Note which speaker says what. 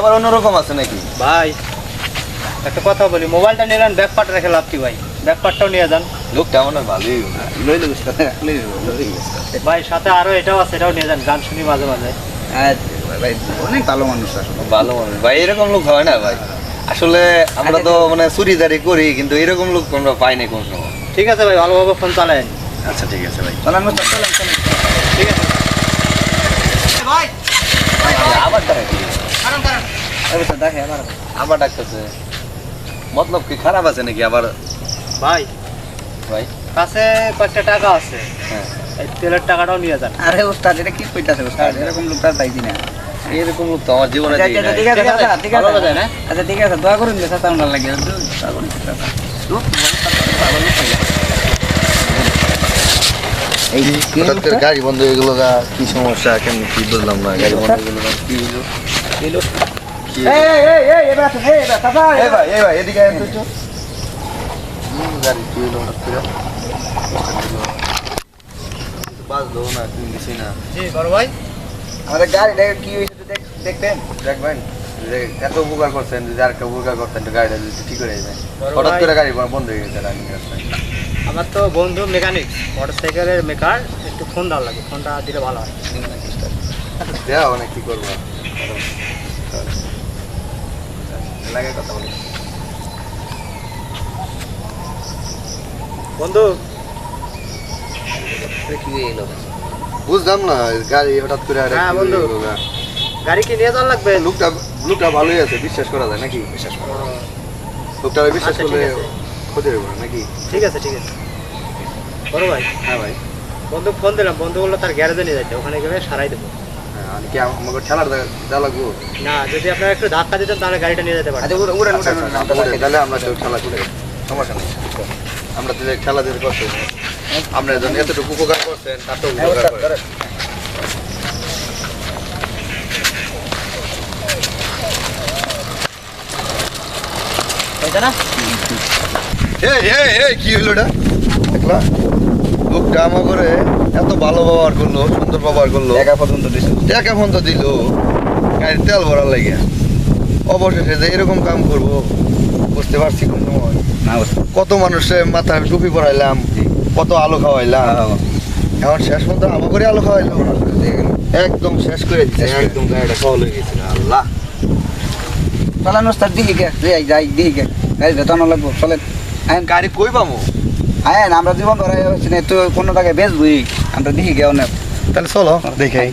Speaker 1: আবার অন্যরকম আছে নাকি?
Speaker 2: ভাই একটা কথা বলি মোবাইলটা নিলেন ব্যাক পার্ট রেখে লাভ কি ভাই? ব্যাক পার্টটাও নিয়ে যান।
Speaker 1: লোকটা আমার ভালোই
Speaker 2: ভাই সাথে আরও এটাও আছে এটাও নিয়ে যান গান শুনি মাঝে মাঝে।
Speaker 3: আচ্ছা ভাই অনেক ভালো মানুষ আসলে।
Speaker 1: ভালো মানুষ। ভাই এরকম লোক হয় না ভাই। আসলে আমরা তো মানে চুরিদারি করি কিন্তু এরকম লোক আমরা পাই না কোনো সময়।
Speaker 2: ঠিক আছে ভাই ভালোভাবে ফোন চালায়েন।
Speaker 1: আচ্ছা ঠিক আছে ভাই।
Speaker 2: ঠিক আছে। ভাই
Speaker 1: আবার
Speaker 3: আবার।
Speaker 1: ডাকতেছে। মতলব কি খারাপ আছে নাকি আবার?
Speaker 2: ভাই।
Speaker 1: ভাই?
Speaker 2: কাছে কয়েকটা টাকা আছে।
Speaker 1: হ্যাঁ।
Speaker 2: তেলের টাকাটাও নিয়ে যান।
Speaker 3: আরে উস্তাদ এটা কি কইতাছে উস্তাদ এরকম লোক তার পাইছি না।
Speaker 1: এরকম লোক তো আমার জীবনে দেখি নাই।
Speaker 3: ঠিক আছে
Speaker 2: ঠিক আছে,
Speaker 3: ঠিক আছে।
Speaker 2: না?
Speaker 3: আচ্ছা ঠিক আছে দোয়া করুন যে সাতাম লাগে। দোয়া করুন চাচা। দোয়া, ভালো লোক পাইয়া। এই কি
Speaker 1: হঠাৎ করে
Speaker 3: উস্তাদ?
Speaker 1: গাড়ি বন্ধ হয়ে গেল কি সমস্যা কেমনি কি বুঝলাম না গাড়ি বন্ধ হয়ে গেল কি হইল এদিকে বাজলো না তুমি দিছি না
Speaker 2: জি বড় ভাই।
Speaker 3: আমাদের গাড়িটা কি হয়েছে দেখতেন
Speaker 1: দেখবেন? এত উপকার করছেন যদি আর একটা উপকার করতেন তো গাড়িটা যদি ঠিক করে যাবেন
Speaker 2: বড়
Speaker 1: হঠাৎ করে গাড়ি বন্ধ হয়ে গেছে রানিং রাস্তায়
Speaker 2: আমার তো বন্ধু মেকানিক মোটরসাইকেলের মেকার একটু ফোন দেওয়া লাগে ফোনটা দিলে ভালো হয়।
Speaker 1: দেওয়া অনেক কি করব? লাগে কথা বলি।
Speaker 2: বন্ধু
Speaker 3: কি
Speaker 1: বুঝলাম না গাড়ি হঠাৎ করে আর
Speaker 2: হ্যাঁ, বন্ধু। গাড়ি কি নিয়ে যাওয়ার লাগবে?
Speaker 1: লোকটা লোকটা ভালোই আছে বিশ্বাস করা যায় নাকি? বিশ্বাস করা লোকটা বিশ্বাস
Speaker 2: আচ্ছা,
Speaker 1: করলে ক্ষতি হবে নাকি?
Speaker 2: ঠিক আছে ঠিক আছে। বড় ভাই।
Speaker 1: হ্যাঁ ভাই।
Speaker 2: বন্ধু ফোন দিলাম। বন্ধু বলল তার গ্যারেজে নিয়ে যাইতে ওখানে গেলে সারাই দেবো।
Speaker 1: হ্যাঁ, কি আমাকে ঠেলার দেওয়া লাগবো
Speaker 2: না যদি আপনারা একটু ধাক্কা দিতেন তাহলে গাড়িটা নিয়ে যেতে পারেন
Speaker 3: আচ্ছা উড়ে উড়ে
Speaker 1: আচ্ছা, আচ্ছা, উঠে, তাহলে আমরা কেউ ঠেলা সমস্যা নেই। আমরা তাহলে খেলা দিতে যখন এতটুকু উপকার করছেন
Speaker 3: হ্যাঁ,
Speaker 1: উপকার
Speaker 3: উস্তাদ,
Speaker 1: করেন। এই এই এই কি হলো এটা? দেখলা? লোকটা আমার করে এত ভালো ব্যবহার করল সুন্দর ব্যবহার করল।
Speaker 3: একা পর্যন্ত দিছো।
Speaker 1: টাকা ফোন তো দিল। গাড়ির তেল ভরার লাগে। অবশেষে যে এরকম কাম করব বুঝতে পারছি কোন সময়।
Speaker 3: না
Speaker 1: কত মানুষের মাথায় টুপি পরাইলাম কত আলো খাওয়াইলাম। এখন শেষ পর্যন্ত আমার করে আলো খাওয়াইলাম একদম শেষ করে দিচ্ছে একদম গাড়িটা খাওয়া লেগে গেছিল আল্লাহ।
Speaker 3: চলেন ওস্তাদ গে। যাই যাই দিহি গে। গাড়ি ভেতর লাগবো চলেন।
Speaker 1: গাড়ি কই পামো?
Speaker 3: আইন আমরা জীবন ধরে তো কোনো জায়গায় বেচবই আমরা দেখি গে না।
Speaker 1: তাহলে চলো, দেখাই।